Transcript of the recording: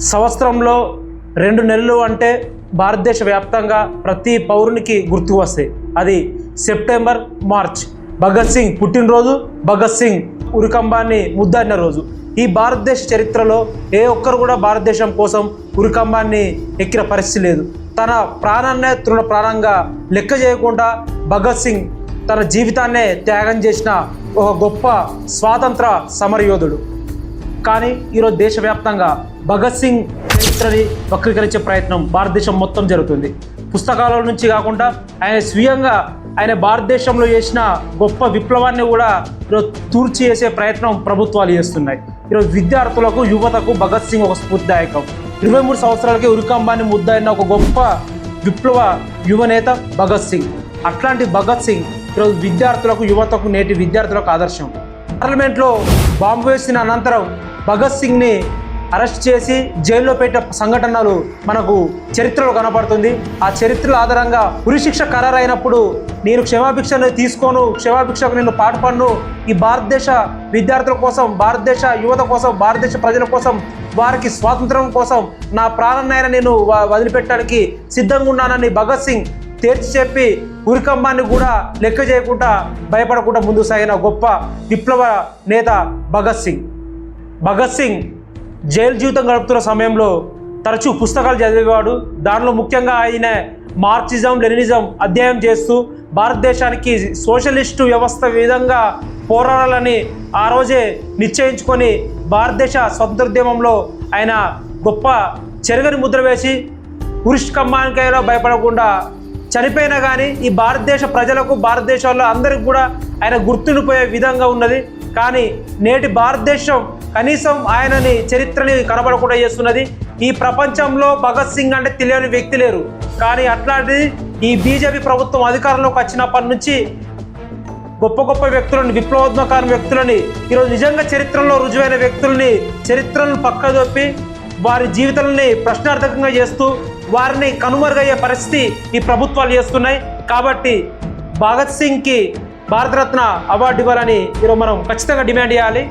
సంవత్సరంలో రెండు నెలలు అంటే భారతదేశ వ్యాప్తంగా ప్రతి పౌరునికి గుర్తు వస్తాయి. అది సెప్టెంబర్ మార్చ్. భగత్ సింగ్ పుట్టినరోజు భగత్ సింగ్ ఉరికంబాన్ని ముద్దాడిన రోజు. ఈ భారతదేశ చరిత్రలో ఏ ఒక్కరు కూడా భారతదేశం కోసం ఉరికంబాన్ని ఎక్కిన పరిస్థితి లేదు. తన ప్రాణాన్నే తృణ ప్రాణంగా లెక్క చేయకుండా భగత్ సింగ్ తన జీవితాన్నే త్యాగం చేసిన ఒక గొప్ప స్వాతంత్ర సమరయోధుడు. కానీ ఈరోజు దేశవ్యాప్తంగా భగత్ సింగ్ చరిత్రని వక్రీకరించే ప్రయత్నం భారతదేశం మొత్తం జరుగుతుంది. పుస్తకాల నుంచి కాకుండా ఆయన స్వీయంగా ఆయన భారతదేశంలో చేసిన గొప్ప విప్లవాన్ని కూడా ఈరోజు తూర్చి చేసే ప్రయత్నం ప్రభుత్వాలు చేస్తున్నాయి. ఈరోజు విద్యార్థులకు యువతకు భగత్ సింగ్ ఒక స్ఫూర్తిదాయకం. ఇరవై మూడు సంవత్సరాలకి ఉరికంబాన్ని ముద్దయిన ఒక గొప్ప విప్లవ యువనేత భగత్ సింగ్. అట్లాంటి భగత్ సింగ్ ఈరోజు విద్యార్థులకు యువతకు నేటి విద్యార్థులకు ఆదర్శం. పార్లమెంట్లో బాంబు వేసిన అనంతరం భగత్ సింగ్ని అరెస్ట్ చేసి జైల్లో పెట్టిన సంఘటనలు మనకు చరిత్రలో కనపడుతుంది. ఆ చరిత్రల ఆధారంగా ఉరిశిక్ష ఖరారైనప్పుడు నేను క్షమాభిక్షను తీసుకోను క్షమాభిక్షకు నేను పాటుపన్ను ఈ భారతదేశ విద్యార్థుల కోసం భారతదేశ యువత కోసం భారతదేశ ప్రజల కోసం వారికి స్వాతంత్రం కోసం నా ప్రాణాన్నైనా నేను వదిలిపెట్టడానికి సిద్ధంగా ఉన్నానని భగత్ సింగ్ తేర్చి చెప్పి ఉరికంబాన్ని కూడా లెక్క చేయకుండా భయపడకుండా ముందు సాగిన గొప్ప విప్లవ నేత భగత్ సింగ్. భగత్ సింగ్ జైలు జీవితం గడుపుతున్న సమయంలో తరచూ పుస్తకాలు చదివేవాడు. దానిలో ముఖ్యంగా ఆయన మార్క్సిజం లెనినిజం అధ్యయనం చేస్తూ భారతదేశానికి సోషలిస్టు వ్యవస్థ విధంగా పోరాడాలని ఆ రోజే నిశ్చయించుకొని భారతదేశ స్వతంత్రోద్యమంలో ఆయన గొప్ప చెరగని ముద్ర వేసి పురుష్ కమ్మానికైనా భయపడకుండా చనిపోయినా కానీ ఈ భారతదేశ ప్రజలకు భారతదేశంలో అందరికి కూడా ఆయన గుర్తుండిపోయే విధంగా ఉన్నది. కానీ నేటి భారతదేశం కనీసం ఆయనని చరిత్రని కనబడకుండా చేస్తున్నది. ఈ ప్రపంచంలో భగత్ సింగ్ అంటే తెలియని వ్యక్తి లేరు. కానీ అట్లాంటిది ఈ బీజేపీ ప్రభుత్వం అధికారంలోకి వచ్చినప్పటి నుంచి గొప్ప గొప్ప వ్యక్తులను విప్లవాత్మక వ్యక్తులని ఈరోజు నిజంగా చరిత్రలో రుజువైన వ్యక్తుల్ని చరిత్రను పక్కదొప్పి వారి జీవితాలని ప్రశ్నార్థకంగా చేస్తూ వారిని కనుమరుగయ్యే పరిస్థితి ఈ ప్రభుత్వాలు చేస్తున్నాయి. కాబట్టి భగత్ సింగ్కి భారతరత్న అవార్డు ఇవ్వాలని ఈరోజు మనం ఖచ్చితంగా డిమాండ్ చేయాలి.